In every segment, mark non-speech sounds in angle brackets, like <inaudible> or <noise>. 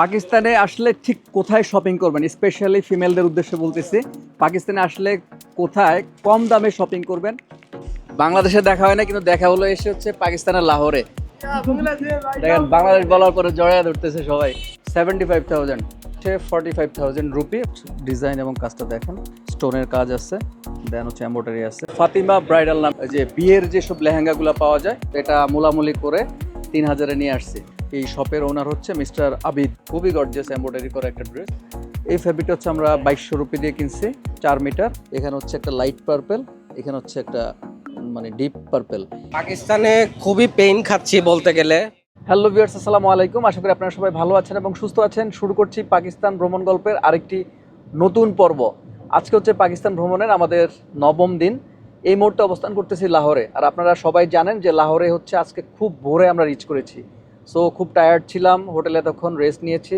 পাকিস্তানে আসলে ঠিক কোথায় শপিং করবেন? স্পেশালি ফিমেলদের উদ্দেশ্যে বলতেছি, পাকিস্তানে আসলে কোথায় কম দামে শপিং করবেন? বাংলাদেশে দেখা হয় না, কিন্তু দেখা হলো এসে হচ্ছে পাকিস্তানের লাহোরে। দেখেন, বাংলাদেশ বলার পরে জড়ায় ধরতেছে সবাই। Seventy five thousand forty five thousand rupee design এবং কাজটা দেখেন স্টোনের কাজ আছে দেন হচ্ছে এম্ব্রয়ডারি আছে। ফাতিমা ব্রাইডাল নাম যে বিয়ের যেসব লেহেঙ্গাগুলো পাওয়া যায়, এটা মোলামুলি করে তিন হাজারে নিয়ে আসছে। এই শপের ওনার হচ্ছে মিস্টার আবিদ। খুবই গর্জিয়াস এম্ব্রয়ডারি করা একটা ড্রেস এই ফ্যাব্রিকটা হচ্ছে আমরা বাইশশো রুপি দিয়ে কিনছি চার মিটার এখানে হচ্ছে একটা লাইট পার্পেল এখানে হচ্ছে একটা মানে ডিপ পার্পেল পাকিস্তানে খুবই পেইন খাচ্ছি বলতে গেলে। হ্যালো ভিউয়ার্স আসসালামু আলাইকুম। আশা করি আপনারা সবাই ভালো আছেন এবং সুস্থ আছেন। শুরু করছি পাকিস্তান ভ্রমণ গল্পের আরেকটি নতুন পর্ব। আজকে হচ্ছে পাকিস্তান ভ্রমণের আমাদের নবম দিন। এই মুহূর্তে অবস্থান করতেছি লাহোরে। আর আপনারা সবাই জানেন যে লাহোরে হচ্ছে আজকে খুব ভোরে আমরা রিচ করেছি। সো খুব টায়ার্ড ছিলাম হোটেলে তখন রেস্ট নিয়েছি।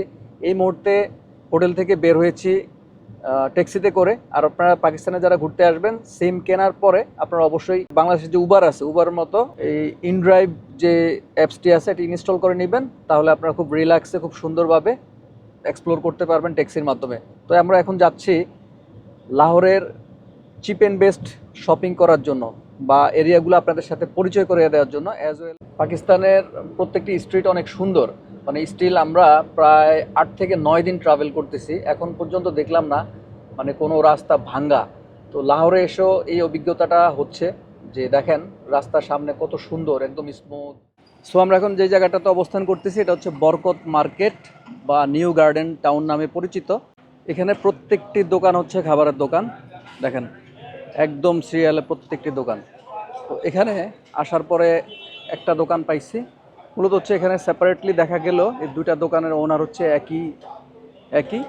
এই মুহূর্তে হোটেল থেকে বের হয়েছি ট্যাক্সিতে করে। আর আপনারা পাকিস্তানে যারা ঘুরতে আসবেন সিম কেনার পরে আপনারা অবশ্যই বাংলাদেশের যে উবার আছে উবার মতো এই ইনড্রাইভ যে অ্যাপসটি আছে, এটি ইনস্টল করে নেবেন। তাহলে আপনারা খুব রিল্যাক্সে খুব সুন্দরভাবে এক্সপ্লোর করতে পারবেন ট্যাক্সির মাধ্যমে। তো আমরা এখন যাচ্ছি লাহোরের চিপ অ্যান্ড বেস্ট শপিং করার জন্য বা এরিয়াগুলো আপনাদের সাথে পরিচয় করে দেওয়ার জন্য। অ্যাজ ওয়েল পাকিস্তানের প্রত্যেকটি স্ট্রিট অনেক সুন্দর। মানে স্টিল আমরা প্রায় আট থেকে নয় দিন ট্রাভেল করতেছি। এখন পর্যন্ত দেখলাম না মানে কোনো রাস্তা ভাঙ্গা। তো লাহোরে এসেও এই অভিজ্ঞতাটা হচ্ছে যে দেখেন, রাস্তার সামনে কত সুন্দর, একদম স্মুথ সো আমরা এখন যে জায়গাটাতে অবস্থান করতেছি, এটা হচ্ছে বরকত মার্কেট বা নিউ গার্ডেন টাউন নামে পরিচিত। এখানে প্রত্যেকটি দোকান হচ্ছে খাবারের দোকান। দেখেন, একদম সিরিয়ালে প্রত্যেকটি দোকান। তো এখানে আসার পরে একটা দোকান পাইছি। মূলত হচ্ছে এখানে সেপারেটলি দেখা গেল এই দুইটা দোকানের ওনার হচ্ছে একই একই।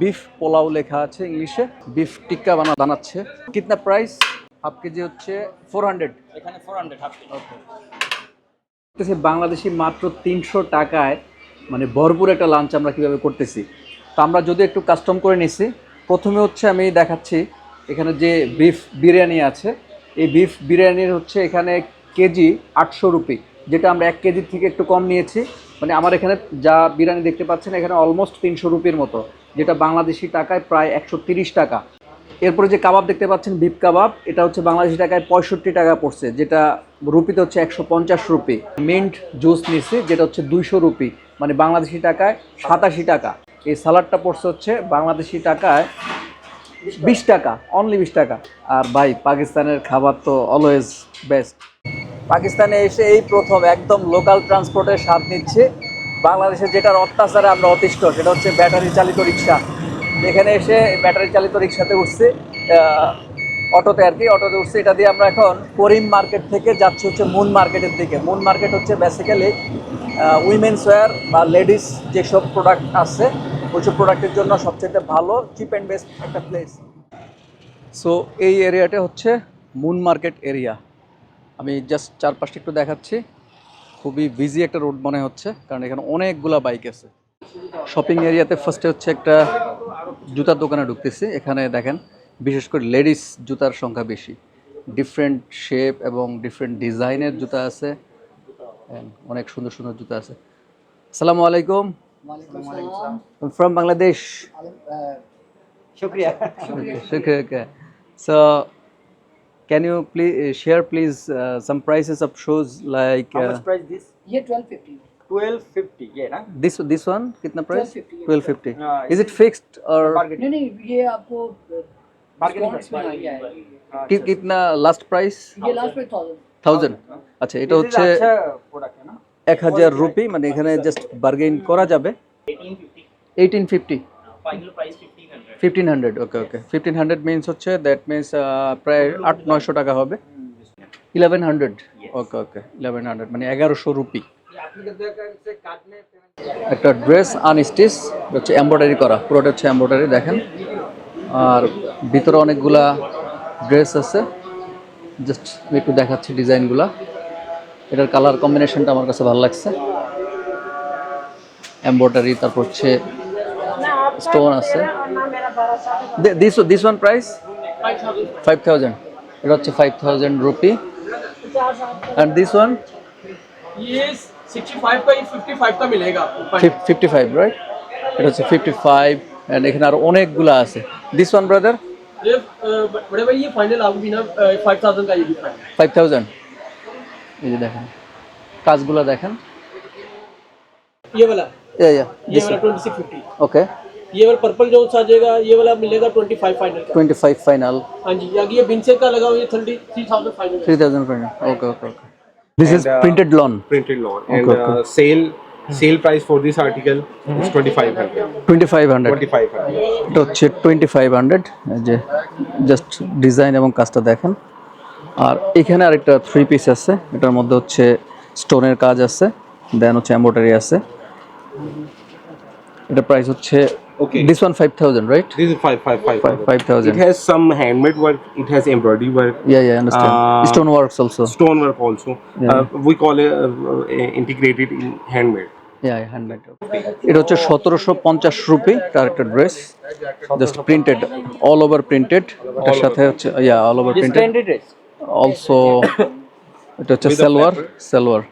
বিফ পোলাও লেখা আছে ইংলিশে বিফ টিক্কা বানা বানাচ্ছে। কিতনা প্রাইস হাফ কেজি হচ্ছে ফোর হান্ড্রেড এখানে ফোর হান্ড্রেড হাফ করতেছি বাংলাদেশি মাত্র তিনশো টাকায় মানে ভরপুর একটা লাঞ্চ আমরা কীভাবে করতেছি। তো আমরা যদি একটু কাস্টম করে নিছি প্রথমে হচ্ছে আমি দেখাচ্ছি এখানে যে বিফ বিরিয়ানি আছে এই বিফ বিরিয়ানির হচ্ছে এখানে কেজি আটশো রুপি, যেটা আমরা এক কেজির থেকে একটু কম নিয়েছি। মানে আমার এখানে যা বিরিয়ানি দেখতে পাচ্ছেন, এখানে অলমোস্ট তিনশো রুপির মতো, যেটা বাংলাদেশি টাকায় প্রায় একশো টাকা। এরপরে যে কাবাব দেখতে পাচ্ছেন বিপ কাবাব, এটা হচ্ছে বাংলাদেশি টাকায় পঁয়ষট্টি টাকা পড়ছে, যেটা রুপিতে হচ্ছে একশো পঞ্চাশ রুপি। মিন্ট জুস নিচ্ছি যেটা হচ্ছে দুইশো রুপি মানে বাংলাদেশি টাকায় সাতাশি টাকা। এই সালাডটা পড়ছে হচ্ছে বাংলাদেশি টাকায় বিশ টাকা অনলি বিশ টাকা। আর ভাই, পাকিস্তানের খাবার তো অলওয়েজ বেস্ট পাকিস্তানে এসে এই প্রথম একদম লোকাল ট্রান্সপোর্টের স্বাদ নিচ্ছে। বাংলাদেশে যেটার অত্যাচারে আমরা অতিষ্ঠ, সেটা হচ্ছে ব্যাটারি চালিত রিক্সা এখানে এসে ব্যাটারি চালিত রিক্সাতে উঠছি অটোতে আর কি, অটোতে উঠছি। এটা দিয়ে আমরা এখন করিম মার্কেট থেকে যাচ্ছি হচ্ছে মুন মার্কেটের দিকে। মুন মার্কেট হচ্ছে বেসিক্যালি উইমেন্স ওয়্যার বা লেডিস যেসব প্রোডাক্ট আছে, ওইসব প্রোডাক্টের জন্য সবচেয়ে ভালো চিপ অ্যান্ড বেস্ট একটা প্লেস সো এই এরিয়াটা হচ্ছে মুন মার্কেট এরিয়া আমি জাস্ট চারপাশটা একটু দেখাচ্ছি। খুবই বিজি একটা রোড মনে হচ্ছে কারণ এখানে অনেকগুলা বাইক আছে। শপিং এরিয়াতে ফার্স্টে হচ্ছে একটা জুতার দোকানে ঢুকতেছি এখানে দেখেন বিশেষ করে লেডিস জুতার সংখ্যা বেশি। ডিফারেন্ট শেপ এবং ডিফারেন্ট ডিজাইনের জুতা আছে অনেক সুন্দর সুন্দর জুতা আছে। আসসালামু আলাইকুম। ফ্রম বাংলাদেশ শুক্রিয়া। <laughs> Okay, okay. So, can you please share, please, uh, some prices of shoes like How uh, much price this? ये ट्वेल्व फिफ्टी 1250 ये ना this? This one, कितना price? 1250. Twelve fifty. Uh, Is it fixed or Bargain. नहीं नहीं ये आपको Bargaining discount में आ गया है हाँ, कि, कितना last price? ये लास्ट पे थाउजेंड থাউজেন্ড আচ্ছা এটা This is হচ্ছে अच्छा product है ना এক হাজার রুপি মানে এখানে জাস্ট বার্গেইন করা যাবে eighteen fifty fifteen hundred okay okay fifteen hundred means হচ্ছে দ্যাট মিনস প্রায় আট নয়শো টাকা হবে। Eleven hundred okay okay eleven hundred মানে এগারোশো রুপি। একটা ড্রেস আনস্টিচ হচ্ছে এমব্রয়ডারি করা পুরোটা হচ্ছে এমব্রয়ডারি দেখেন। আর ভিতরে অনেকগুলা ড্রেস আছে। জাস্ট আমি একটু দেখাচ্ছি ডিজাইনগুলা। এটার কালার কম্বিনেশনটা আমার কাছে ভালো লাগছে। এমব্রয়ডারি তারপর হচ্ছে স্টোন আছে this this one price five thousand এটা হচ্ছে five thousand rupee and this one ये 65 का ये 55 का मिलेगा आपको ফিফটি ফাইভ রাইট এটা হচ্ছে ফিফটি ফাইভ অ্যান্ড এখানে আর অনেকগুলো আছে দিস ওয়ান ব্রাদার ये बड़े ये फाइनल आपको भी ना फाइव थाउजेंड का ये भी फाइनल ফাইভ থাউজেন্ড এই যে দেখেন কাজগুলো দেখেন ये वाला ইয়া ইয়া ये वाला ट्वेंटी सिक्स फिफ्टी ওকে ये वाला पर्पल जो सा आ जाएगा ये वाला मिलेगा ट्वेंटी फाइव फाइनल का টোয়েন্টি ফাইভ ফাইনাল हाँ जी आगे ये बिनसे का लगा हुआ ये thirty three thousand final three thousand final okay okay okay this is And, uh, printed lawn printed lawn and Okay, okay. uh, sale sale price for this article is 2500 twenty five hundred 2500 এটা হচ্ছে twenty five hundred যে just design এবং কাজটা দেখেন আর এখানে আরেকটা three piece আছে এটার মধ্যে হচ্ছে স্টোনের কাজ আছে দেন হচ্ছে এম্বোটারি আছে এটা প্রাইস হচ্ছে Okay. One five thousand right this is 555 five thousand it has some handmade work. It has embroidery work. Yeah yeah understand Uh, stone works also stone work also uh, we call it uh, uh, integrated in handmade. এটা হচ্ছে সতেরোশো পঞ্চাশ rupee তার একটা dress just printed all over printed এটার সাথে হচ্ছে yeah all over printed. Also এটা হচ্ছে salwar salwar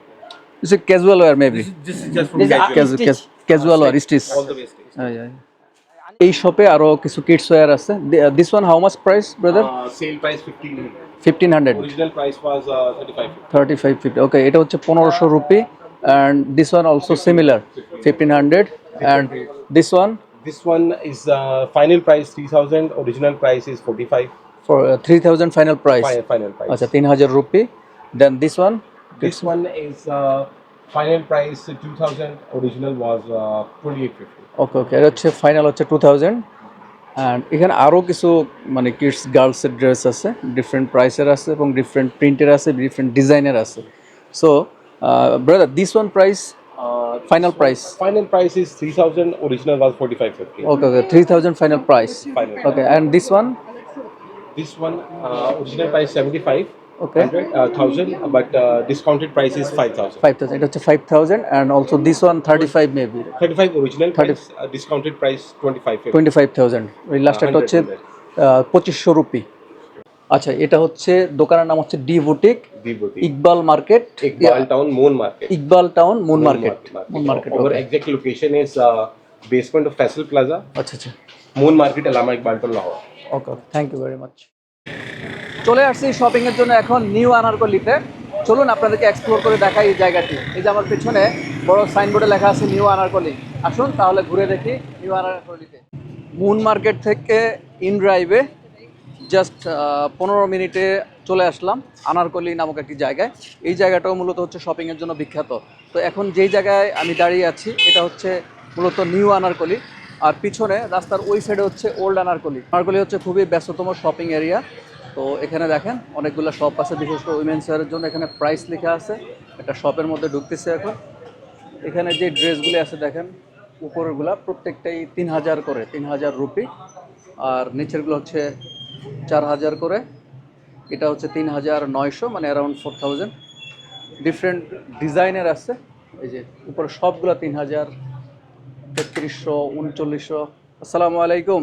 it's a casual wear maybe this is just from This is casual. Casual wear stitch all the way stitch. এই শপে আরও কিছু kids wear আছে। This one how much price brother sale price 15 fifteen hundred original price was uh, 35 thirty five fifty okay এটা হচ্ছে পনেরোশো rupee and this one also similar fifteen hundred and this one one? Is uh, final price 3000 original price is 45 for three thousand final price final price আচ্ছা তিন হাজার rupee then this one This one is uh, final price uh, 2000. Original uh, 2850. Okay okay এটা হচ্ছে final হচ্ছে two thousand and এখানে আরও কিছু মানে কিডস গার্লসের ড্রেস আছে ডিফারেন্ট প্রাইসের আছে এবং ডিফারেন্ট প্রিন্টের আছে ডিফারেন্ট ডিজাইনের আছে so brother this one price Uh, final price final price is 3000. Original was 4550. Okay okay three thousand final price Final. Okay and this one This one uh, original price 75. Okay. 100, uh, thousand, but uh, discounted price is 5000. Five thousand এটা হচ্ছে five thousand and also this one thirty five maybe 35 original 30. price, uh, discounted price 2550. Twenty five thousand ওই last একটা হচ্ছে আহ, পঁচিশশো rupee আচ্ছা এটা হচ্ছে দোকানের নাম হচ্ছে D boutique Iqbal Market Iqbal Town, Moon Market. Iqbal Town Moon Market Moon Market location is uh, basement of Faisal Plaza, আচ্ছা আচ্ছা Moon Market, Alama Iqbal Town, Lahore. Okay thank you very much চলে আসছি shopping এর জন্য এখন new আনারকলিতে। চলুন আপনাদেরকে explore করে দেখাই এই জায়গাটি। এই যে আমার পেছনে বড় সাইনবোর্ডে লেখা আছে নিউ আনারকলি। আসুন তাহলে ঘুরে দেখি নিউ আনারকলিতে। মুন মার্কেট থেকে ইন ড্রাইভে জাস্ট পনেরো মিনিটে চলে আসলাম আনারকলি নামক একটি জায়গায়। এই জায়গাটাও মূলত হচ্ছে শপিংয়ের জন্য বিখ্যাত। তো এখন যেই জায়গায় আমি দাঁড়িয়ে আছি, এটা হচ্ছে মূলত নিউ আনারকলি। আর পিছনে রাস্তার ওই সাইডে হচ্ছে ওল্ড আনারকলি। আনারকলি হচ্ছে খুবই ব্যস্ততম শপিং এরিয়া তো এখানে দেখেন অনেকগুলো শপ আছে, বিশেষ করে উইমেন্স ওয়ারের জন্য এখানে প্রাইস লেখা আছে। একটা শপের মধ্যে ঢুকতেছে এখন। এখানে যে ড্রেসগুলি আছে দেখেন, উপরেরগুলা প্রত্যেকটাই তিন হাজার করে, তিন হাজার রুপি। আর নিচেরগুলো হচ্ছে চার হাজার করে। এটা হচ্ছে তিন হাজার নয়শো মানে অ্যারাউন্ড ফোর থাউজেন্ড ডিফারেন্ট ডিজাইনের আছে। এই যে উপরে সবগুলো তিন হাজার, তেত্রিশশো, উনচল্লিশশো। আসসালামু আলাইকুম।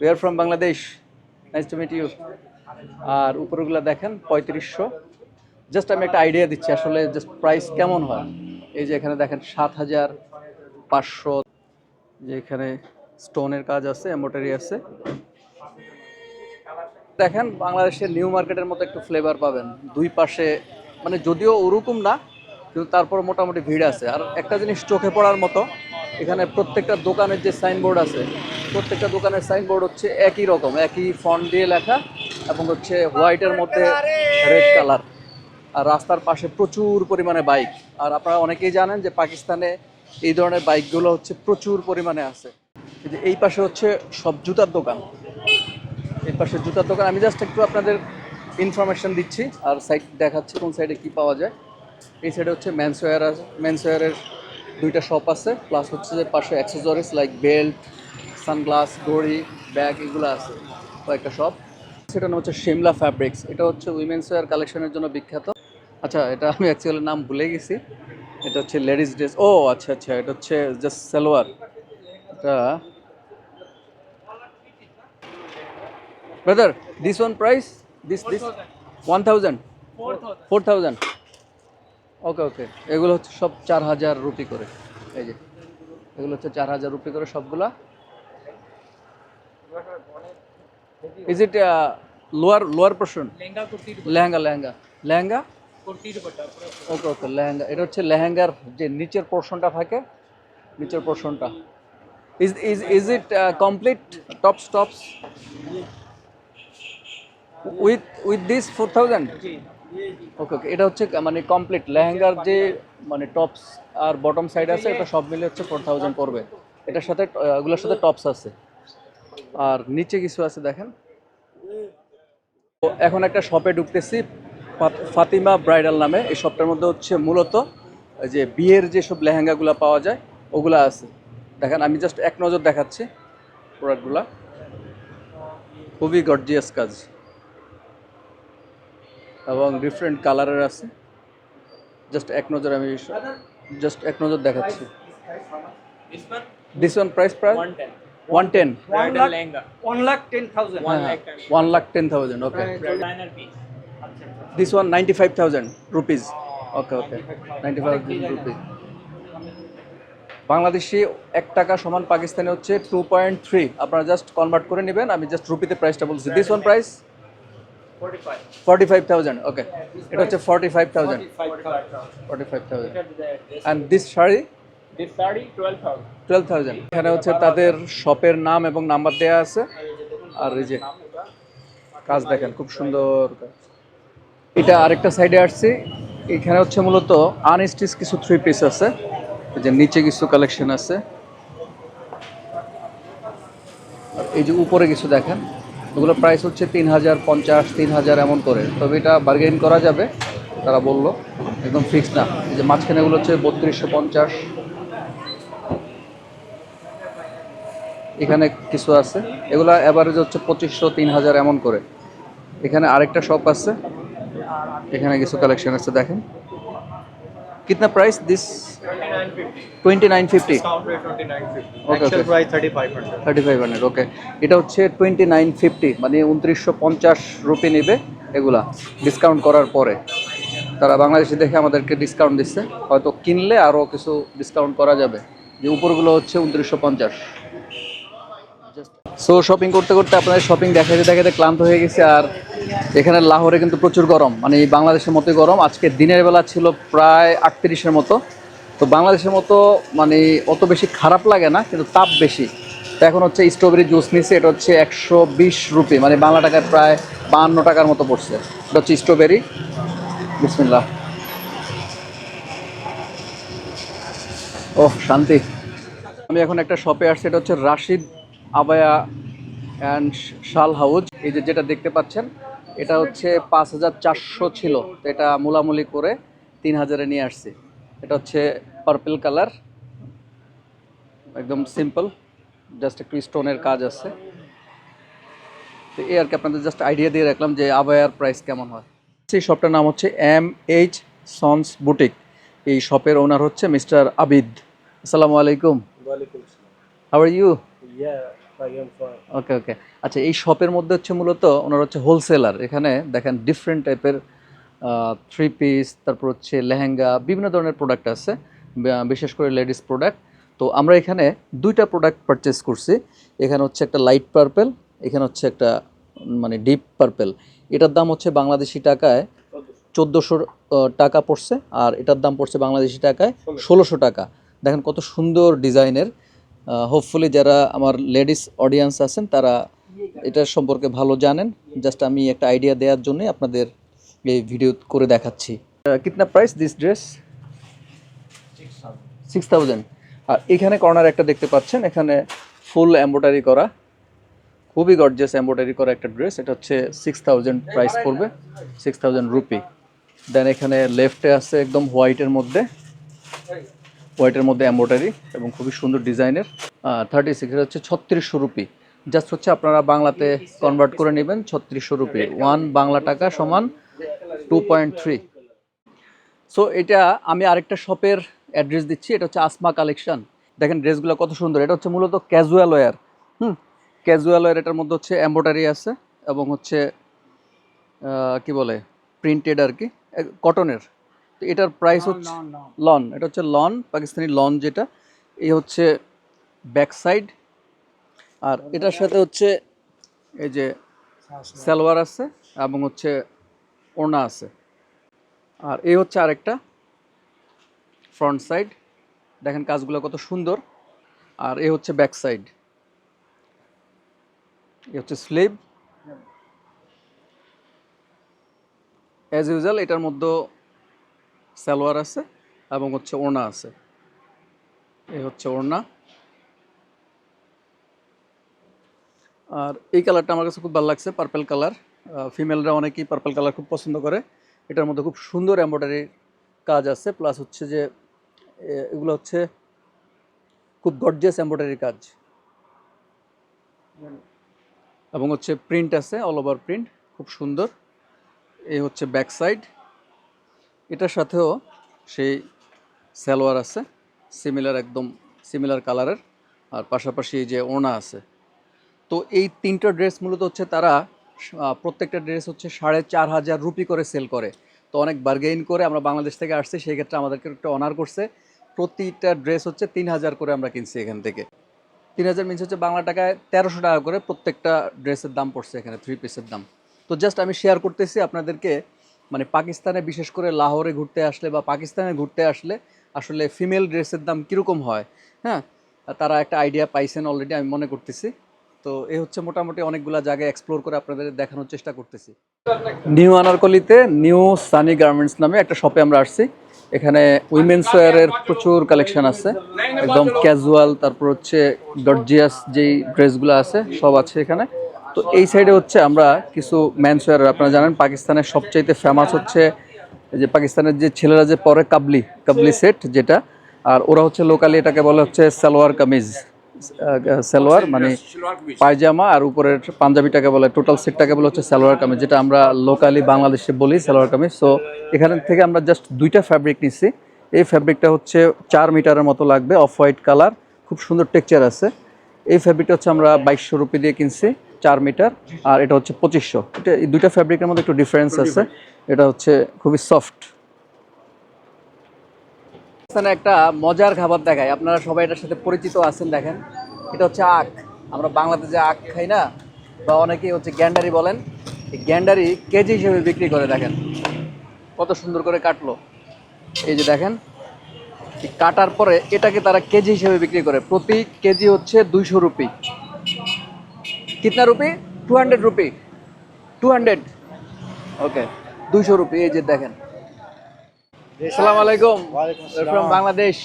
We are from Bangladesh nice to meet you আর উপরগুলো দেখেন, পঁয়ত্রিশশো। জাস্ট আমি একটা আইডিয়া দিচ্ছি আসলে জাস্ট প্রাইস কেমন হয়? এই যে এখানে দেখেন, সাত হাজার পাঁচশো, যে এখানে স্টোনের কাজ আছে এম্বোটারি আছে। দেখেন, বাংলাদেশের নিউ মার্কেটের মতো একটু ফ্লেভার পাবেন। দুই পাশে মানে যদিও ওরকম না, কিন্তু তারপর মোটামুটি ভিড় আছে। আর একটা জিনিস চোখে পড়ার মতো এখানে প্রত্যেকটা দোকানের যে সাইনবোর্ড আছে, প্রত্যেকটা দোকানের সাইনবোর্ড হচ্ছে একই রকম, একই ফন্ট দিয়ে লেখা এবং হচ্ছে হোয়াইটের মধ্যে রেড কালার আর রাস্তার পাশে প্রচুর পরিমাণে বাইক আর আপনারা অনেকেই জানেন যে পাকিস্তানে এই ধরনের বাইকগুলো হচ্ছে প্রচুর পরিমাণে আছে। যে এই পাশে হচ্ছে সব জুতার দোকান। এই পাশে জুতার দোকান। আমি জাস্ট একটু আপনাদের ইনফরমেশন দিচ্ছি, আর সাইড দেখাচ্ছি কোন সাইডে কি পাওয়া যায়। এই সাইডে হচ্ছে মেন্সওয়্যার আছে মেন্সওয়্যারের দুইটা শপ আছে প্লাস হচ্ছে যে পাশে অ্যাক্সেসরিজ লাইক বেল্ট সানগ্লাস ঘড়ি ব্যাগ এগুলো আছে কয়েকটা শপ সেটা নাম হচ্ছে শিমলা ফ্যাব্রিক্স এটা হচ্ছে উইমেন্স ওয়্যার কালেকশনের জন্য বিখ্যাত। আচ্ছা এটা আমি অ্যাকচুয়ালি নাম ভুলে গেছি। এটা হচ্ছে লেডিস ড্রেস ও আচ্ছা আচ্ছা এটা হচ্ছে জাস্ট সালোয়ার এটা brother this one price this this one thousand four thousand okay okay এগুলো হচ্ছে সব চার হাজার রুপি করে। এই যে এগুলো হচ্ছে চার হাজার রুপি করে সবগুলা। Is it lower lower portion lehenga lehenga lehenga. Okay okay lehenga. এটা হচ্ছে লেহেঙ্গার যে নিচের পোর্শনটা থাকে নিচের পোর্শনটা is is is it complete tops tops with with this four thousand okay okay এটা হচ্ছে মানে কমপ্লিট লেহেঙ্গার যে মানে টপস আর বটম সাইড আছে এটা সব মিলে হচ্ছে ফোর থাউজেন্ড পড়বে। এটার সাথে আহ, এগুলোর সাথে টপস আছে। আর নিচে কিছু আছে দেখেন। এখন একটা শপে ঢুকতেছি ফাতিমা ব্রাইডাল নামে। এই শপটার মধ্যে হচ্ছে মূলত যে বিয়ের যেসব লেহেঙ্গাগুলো পাওয়া যায় ওগুলো আছে। দেখেন আমি জাস্ট এক নজর দেখাচ্ছি প্রোডাক্টগুলা খুবই গর্জিয়াস কাজ। এবং ডিফারেন্ট কালারের আছে। জাস্ট এক নজর আমি জাস্ট এক নজর দেখাচ্ছি। দিস ওয়ান প্রাইস প্রায় one ten one lakh ten thousand one lakh ten thousand okay this one ninety five thousand rupees okay okay ninety five rupees Bangladeshi এক টাকা সমান পাকিস্তানে হচ্ছে টু পয়েন্ট থ্রি আপনারা জাস্ট কনভার্ট করে নেবেন। আমি জাস্ট রুপিতে প্রাইসটা বলছি। This one price forty five thousand okay এটা হচ্ছে forty five thousand forty five thousand and this sari twelve thousand এখানে হচ্ছে তাদের শপের নাম এবং নাম্বার দেওয়া আছে। আর এই যে কাজ দেখেন খুব সুন্দর এটা আরেকটা সাইডে আসছি। এখানে হচ্ছে মূলত আনস্টিচ কিছু থ্রি পিস আছে। যে নিচে কিছু কালেকশন আছে। আর এই যে উপরে কিছু দেখেন। ওগুলো প্রাইস হচ্ছে তিন হাজার পঞ্চাশ তিন হাজার এমন করে। তবে এটা বার্গেন করা যাবে, তারা বলল। একদম ফিক্স না। এই যে মাঝখানে এগুলো হচ্ছে বত্রিশশো পঞ্চাশ। এখানে কিছু আছে। এগুলা অ্যাভারেজ হচ্ছে পঁচিশশো তিন হাজার এমন করে। এখানে আরেকটা শপ আছে। এখানে কিছু কালেকশন আছে, দেখেন কিতনা price this 2950 twenty nine fifty discount rate 2950 Okay, actual okay. price 3500 thirty five hundred okay এটা হচ্ছে টোয়েন্টি নাইন ফিফটি মানে উনত্রিশশো পঞ্চাশ রুপি নেবে এগুলা ডিসকাউন্ট করার পরে। তারা বাংলাদেশে দেখে আমাদেরকে ডিসকাউন্ট দিচ্ছে। হয়তো কিনলে আরও কিছু ডিসকাউন্ট করা যাবে। যে উপরগুলো হচ্ছে উনত্রিশশো পঞ্চাশ। সো শপিং করতে করতে আপনাদের শপিং দেখাতে দেখাতে ক্লান্ত হয়ে গেছে আর এখানে লাহোরে কিন্তু প্রচুর গরম মানে বাংলাদেশের মতোই গরম। আজকে দিনের বেলা ছিল প্রায় আটত্রিশের মতো। তো বাংলাদেশের মতো মানে অত বেশি খারাপ লাগে না, কিন্তু তাপ বেশি। তো এখন হচ্ছে স্ট্রবেরি জুস নিচ্ছে, এটা হচ্ছে একশো বিশ রুপি মানে বাংলা টাকায় প্রায় বাহান্ন টাকার মতো পড়ছে। এটা হচ্ছে স্ট্রবেরি বিসমিল্লাহ। ওহ, শান্তি। আমি এখন একটা শপে আসছি, এটা হচ্ছে Rashid abaya and shawl house. এই যে যেটা দেখতে পাচ্ছেন এটা হচ্ছে পাঁচ হাজার চারশো ছিল তো এটা মোলামুলি করে তিন হাজারে নিয়ে আসছি। এটা হচ্ছে পার্পল কালার একদম সিম্পল জাস্ট একটু স্টোনের কাজ আছে। তো এই আর কি আপনাদের জাস্ট আইডিয়া দিয়ে রাখলাম যে আবায়ার প্রাইস কেমন হয়। সেই শপটার নাম হচ্ছে এম এইচ সন্স বুটিক এই শপের ওনার হচ্ছে মিস্টার আবিদ। আসসালামু আলাইকুম। হাউ আর ইউ ওকে ওকে আচ্ছা এই শপের মধ্যে হচ্ছে মূলত ওনার হচ্ছে হোলসেলার এখানে দেখেন ডিফারেন্ট টাইপের থ্রি পিস তারপর হচ্ছে লেহেঙ্গা, বিভিন্ন ধরনের প্রোডাক্ট আছে বিশেষ করে লেডিস প্রোডাক্ট তো আমরা এখানে দুইটা প্রোডাক্ট পারচেস করছি। এখানে হচ্ছে একটা লাইট পার্পেল এখানে হচ্ছে একটা মানে ডিপ পার্পেল এটার দাম হচ্ছে বাংলাদেশি টাকায় চোদ্দোশো টাকা পড়ছে, আর এটার দাম পড়ছে বাংলাদেশি টাকায় ষোলোশো টাকা। দেখেন কত সুন্দর ডিজাইনের। হোপফুলি যারা আমার লেডিস অডিয়েন্স আছেন, তারা এটার সম্পর্কে ভালো জানেন। জাস্ট আমি একটা আইডিয়া দেওয়ার জন্যই আপনাদের এই ভিডিও করে দেখাচ্ছি। কিতনা price this dress six thousand আর এখানে কর্নার একটা দেখতে পাচ্ছেন, এখানে ফুল এম্ব্রয়ডারি করা। খুবই গর্জিয়াস এম্ব্রয়ডারি করা একটা ড্রেস এটা হচ্ছে সিক্স থাউজেন্ড প্রাইস পড়বে সিক্স থাউজেন্ড রুপি দেন এখানে লেফটে আছে একদম হোয়াইটের মধ্যে। হোয়াইটের মধ্যে এম্ব্রয়ডারি এবং খুবই সুন্দর ডিজাইনের থার্টি সিক্স হচ্ছে ছত্রিশশো রুপি। জাস্ট হচ্ছে আপনারা বাংলাতে কনভার্ট করে নেবেন ছত্রিশশো রুপি। ওয়ান বাংলা টাকা সমান টু পয়েন্ট থ্রি সো এটা আমি আরেকটা শপের অ্যাড্রেস দিচ্ছি, এটা হচ্ছে আসমা কালেকশন দেখেন ড্রেসগুলো কত সুন্দর, এটা হচ্ছে মূলত casual wear hmm casual wear এটার মধ্যে হচ্ছে এম্ব্রয়ডারি আছে এবং হচ্ছে কি বলে প্রিন্টেড আর কি কটনের তো এটার প্রাইস হচ্ছে লন এটা হচ্ছে লন পাকিস্তানি লন যেটা। এই হচ্ছে ব্যাক সাইড আর এটার সাথে হচ্ছে এই যে সালোয়ার। আছে এবং হচ্ছে ওড়না আছে। আর এই হচ্ছে আরেকটা ফ্রন্ট সাইড দেখেন কাজগুলো কত সুন্দর। আর এ হচ্ছে ব্যাক সাইড এ হচ্ছে স্লিভ অ্যাজ ইউজুয়াল এটার মধ্যে সালোয়ার আছে এবং হচ্ছে ওড়না আছে। এই হচ্ছে ওড়না। আর এই কালারটা আমার কাছে খুব ভালো লাগছে পার্পেল কালার ফিমেলরা অনেকেই পার্পেল কালার খুব পছন্দ করে। এটার মধ্যে খুব সুন্দর এম্ব্রয়ডারি কাজ আছে প্লাস হচ্ছে যে এগুলো হচ্ছে খুব গর্জিয়াস এম্ব্রয়ডারি কাজ। এবং হচ্ছে প্রিন্ট আছে অল ওভার প্রিন্ট খুব সুন্দর। এই হচ্ছে ব্যাক সাইড এটার সাথেও সেই সালোয়ার আছে সিমিলার একদম সিমিলার কালারের আর পাশাপাশি এই যে ওড়না আছে। তো এই তিনটা ড্রেস মূলত হচ্ছে তারা প্রত্যেকটা ড্রেস হচ্ছে সাড়ে চার হাজার রুপি করে সেল করে। তো অনেক বার্গেইন করে আমরা বাংলাদেশ থেকে আসছি, সেই ক্ষেত্রে আমাদেরকে একটু অনার করছে। প্রতিটা ড্রেস হচ্ছে তিন হাজার করে আমরা কিনছি এখান থেকে। তিন হাজার মিনস হচ্ছে বাংলা টাকায় তেরোশো টাকা করে প্রত্যেকটা ড্রেসের দাম পড়ছে এখানে থ্রি পিসের দাম। তো জাস্ট আমি শেয়ার করতেছি আপনাদেরকে মানে পাকিস্তানে বিশেষ করে লাহোরে ঘুরতে আসলে বা পাকিস্তানে ঘুরতে আসলে আসলে ফিমেল ড্রেসের দাম কীরকম হয় হ্যাঁ? তারা একটা আইডিয়া পাইছেন অলরেডি আমি মনে করতেছি। তো এই হচ্ছে মোটামুটি অনেকগুলা জায়গায় এক্সপ্লোর করে আপনাদের দেখানোর চেষ্টা করতেছি। নিউ আনারকলিতে নিউ সানি গার্মেন্টস নামে একটা শপে আমরা আসছি। এখানে উইমেন্স ওয়ারের প্রচুর কালেকশন আছে। একদম ক্যাজুয়াল তারপর হচ্ছে গর্জিয়াস যেই ড্রেসগুলো আছে, সব আছে এখানে। তো এই সাইডে হচ্ছে আমরা কিছু ম্যানস ওয়ার আপনারা জানেন পাকিস্তানের সবচাইতে ফেমাস হচ্ছে যে পাকিস্তানের যে ছেলেরা যে পরে কাবলি কাবলি সেট যেটা আর ওরা হচ্ছে লোকালি এটাকে বলে হচ্ছে সালোয়ার কামিজ সালোয়ার মানে পায়জামা আর উপরের পাঞ্জাবিটাকে বলে টোটাল সেটটাকে বলে হচ্ছে সালোয়ার কামিজ যেটা আমরা লোকালি বাংলাদেশে বলি সালোয়ার কামিজ। সো এখান থেকে আমরা জাস্ট দুইটা ফ্যাব্রিক নিচ্ছি এই ফ্যাব্রিকটা হচ্ছে চার মিটারের মতো লাগবে অফ হোয়াইট কালার খুব সুন্দর টেক্সচার আছে। এই ফ্যাব্রিকটা হচ্ছে আমরা বাইশশো রুপি দিয়ে কিনছি। চার মিটার আর এটা হচ্ছে পঁচিশশো। এটা এই দুইটা ফ্যাব্রিকের মধ্যে একটু ডিফারেন্স আছে। এটা হচ্ছে খুবই সফট একটা মজার খাবার দেখায় আপনারা সবাই এটার সাথে পরিচিত আছেন দেখেন। এটা হচ্ছে আখ। আমরা বাংলাদেশে আখ খাই না বা অনেকেই হচ্ছে গ্যান্ডারি বলেন। এই গ্যান্ডারি কেজি হিসেবে বিক্রি করে দেখেন। কত সুন্দর করে কাটলো। এই যে দেখেন কাটার পরে এটাকে তারা কেজি হিসেবে বিক্রি করে। প্রতি কেজি হচ্ছে দুইশো rupee. কিতনা rupee two hundred rupee two hundred okay দুইশো রুপি এই যে দেখেন আসসালামু আলাইকুম ফ্রম বাংলাদেশ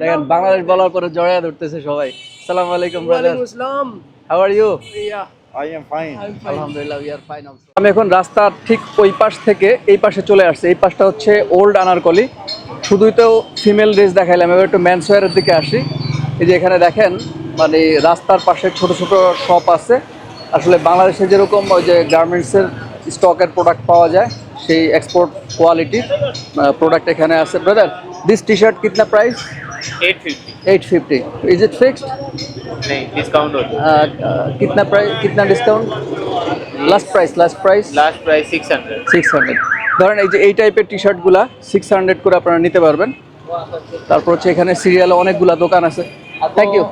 দেখেন বাংলাদেশ বলার পরে জড়ায় ধরতেছে সবাই আসসালামু আলাইকুম ব্রাদার হাউ আর ইউ. আলহামদুলিল্লাহ উই আর ফাইন অলসো আমি এখন রাস্তার ঠিক ওই পাশ থেকে এই পাশে চলে আসছে। এই পাশটা হচ্ছে ওল্ড আনারকলি শুধুই তো ফিমেল ড্রেস দেখাইলাম। এবার একটু ম্যানস ওয়্যারের দিকে আসি। এই যে এখানে দেখেন মানে রাস্তার পাশে ছোট ছোট শপ আছে আসলে বাংলাদেশে যেরকম ওই যে গার্মেন্টসের স্টকের প্রোডাক্ট পাওয়া যায় সেই এক্সপোর্ট কোয়ালিটির প্রোডাক্ট এখানে আছে brother this T shirt কিতনা price 850 eight fifty is it fixed नहीं डिस्काउंट होता कितना प्राइस कितना discount last price last price last price 600 six hundred ধরেন এই যে এই টাইপের টি শার্টগুলা সিক্স হান্ড্রেড করে আপনারা নিতে পারবেন তারপর হচ্ছে এখানে সিরিয়ালে অনেকগুলা দোকান আছে Thank you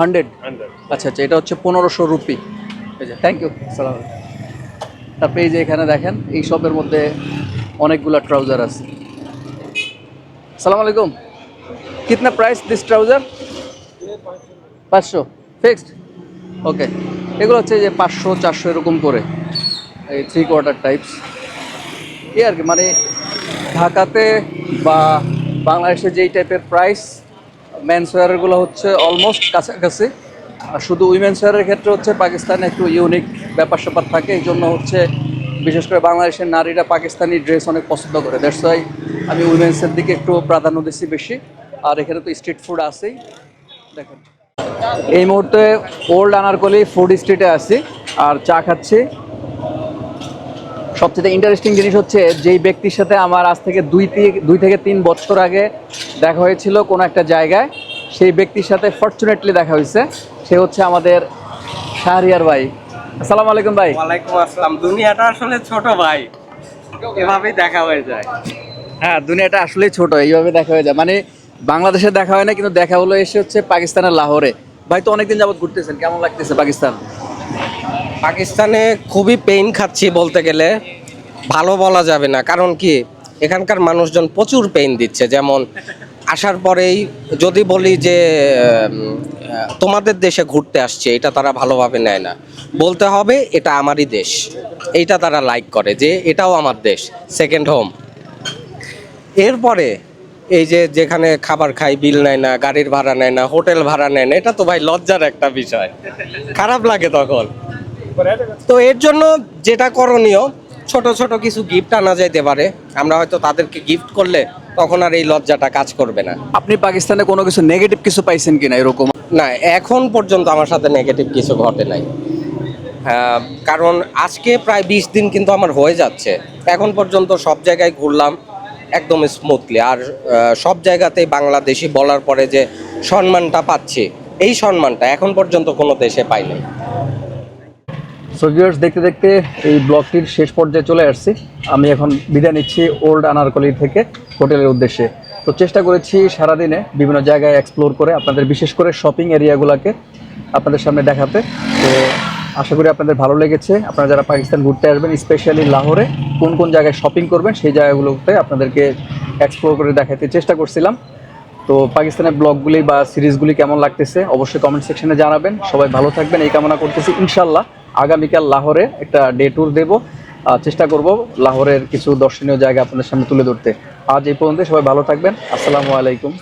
hundred? আচ্ছা আচ্ছা এটা হচ্ছে পনেরোশো রুপি। এই যে থ্যাংক ইউ সালাম তারপরে এই যে এখানে দেখেন এই শপের মধ্যে অনেকগুলা ট্রাউজার আছে। সালাম আলাইকুম। কিতনা প্রাইস দিস ট্রাউজার পাঁচশো। ফিক্সড ওকে এগুলো হচ্ছে যে পাঁচশো চারশো এরকম করে। এই থ্রি কোয়ার্টার টাইপস এই আর কি মানে ঢাকাতে বা বাংলাদেশে যেই টাইপের প্রাইস মেন্স ওয়ারেরগুলো হচ্ছে অলমোস্ট কাছাকাছি। আর শুধু উইমেন্স ওয়ারের ক্ষেত্রে হচ্ছে পাকিস্তানে একটু ইউনিক ব্যাপার স্যাপার থাকে, এই জন্য হচ্ছে বিশেষ করে বাংলাদেশের নারীরা পাকিস্তানি ড্রেস অনেক পছন্দ করে। দ্যাটস ওয়াই আমি উইমেন্সের দিকে একটু প্রাধান্য দিচ্ছি বেশি। আর এখানে তো স্ট্রিট ফুড আছেই। দেখেন। এই মুহূর্তে ওল্ড আনারকলি ফুড স্ট্রিটে আছি। আর চা খাচ্ছি। সবচেয়ে ইন্টারেস্টিং জিনিস হচ্ছে যেই ব্যক্তির সাথে আমার আজ থেকে দুই দুই থেকে তিন বছর আগে দেখা হয়েছিল কোনো একটা জায়গায় সেই ব্যক্তির সাথে ফর্চুনেটলি দেখা হয়েছে। সে হচ্ছে আমাদের শাহরিয়ার ভাই। আসসালামু আলাইকুম ভাই। ওয়ালাইকুম আসসালাম। দুনিয়াটা আসলে ছোট ভাই। এভাবেই দেখা হয়ে যায়। হ্যাঁ দুনিয়াটা আসলেই ছোট এইভাবে দেখা হয়ে যায়। মানে বাংলাদেশে দেখা হয় না কিন্তু দেখা হলো এসে হচ্ছে পাকিস্তানের লাহোরে। ভাই তো অনেকদিন যাবত ঘুরতেছেন কেমন লাগতেছে পাকিস্তান? পাকিস্তানে খুবই পেইন খাচ্ছি বলতে গেলে। ভালো বলা যাবে না, কারণ কি? এখানকার মানুষজন প্রচুর পেইন দিচ্ছে। যেমন আসার পরেই যদি বলি যে তোমাদের দেশে ঘুরতে আসছে, এটা তারা ভালোভাবে নেয় না। বলতে হবে, এটা আমারই দেশ। এইটা তারা লাইক করে যে, এটাও আমার দেশ সেকেন্ড হোম এরপরে এই যে, যেখানে খাবার খাই বিল নেয় না, গাড়ির ভাড়া নেয় না, হোটেল ভাড়া নেয় না, এটা তো ভাই লজ্জার একটা বিষয়। খারাপ লাগে তখন। তো এর জন্য যেটা করণীয় ছোট ছোট কিছু গিফট আনা যাইতে পারে। আমরা হয়তো তাদেরকে গিফট করলে তখন আর এই লজ্জাটা কাজ করবে না। আপনি পাকিস্তানে কোনো কিছু নেগেটিভ কিছু পাইছেন কিনা এরকম? না এখন পর্যন্ত আমার সাথে নেগেটিভ কিছু ঘটে নাই। কারণ আজকে প্রায় বিশ দিন কিন্তু আমার হয়ে যাচ্ছে। এখন পর্যন্ত সব জায়গায় ঘুরলাম একদম স্মুথলি আর সব জায়গাতেই বাংলাদেশি বলার পরে যে সম্মানটা পাচ্ছি এই সম্মানটা এখন পর্যন্ত কোনো দেশে পাইনি। সো ভিউয়ার্স দেখতে দেখতে এই ব্লগটির শেষ পর্যায়ে চলে আসছি। আমি এখন বিদায় নিচ্ছি ওল্ড আনারকলি থেকে হোটেলের উদ্দেশ্যে। তো চেষ্টা করেছি সারাদিনে বিভিন্ন জায়গায় এক্সপ্লোর করে, আপনাদের বিশেষ করে শপিং এরিয়াগুলোকে আপনাদের সামনে দেখাতে। তো আশা করি আপনাদের ভালো লেগেছে। আপনারা যারা পাকিস্তান ঘুরতে আসবেন স্পেশালি লাহোরে, কোন কোন জায়গায় শপিং করবেন, সেই জায়গাগুলোতে আপনাদেরকে এক্সপ্লোর করে দেখাতে চেষ্টা করছিলাম। তো পাকিস্তানের ব্লগগুলি বা সিরিজগুলি কেমন লাগতেছে, অবশ্যই কমেন্ট সেকশনে জানাবেন। সবাই ভালো থাকবেন, এই কামনা করতেছি ইনশাল্লাহ আগামীকাল লাহোরে একটা ডে ট্যুর দেবো। চেষ্টা করব লাহোরের কিছু দর্শনীয় জায়গা আপনাদের সামনে তুলে ধরতে। আজ এই পর্যন্ত সবাই ভালো থাকবেন। আসসালামু আলাইকুম।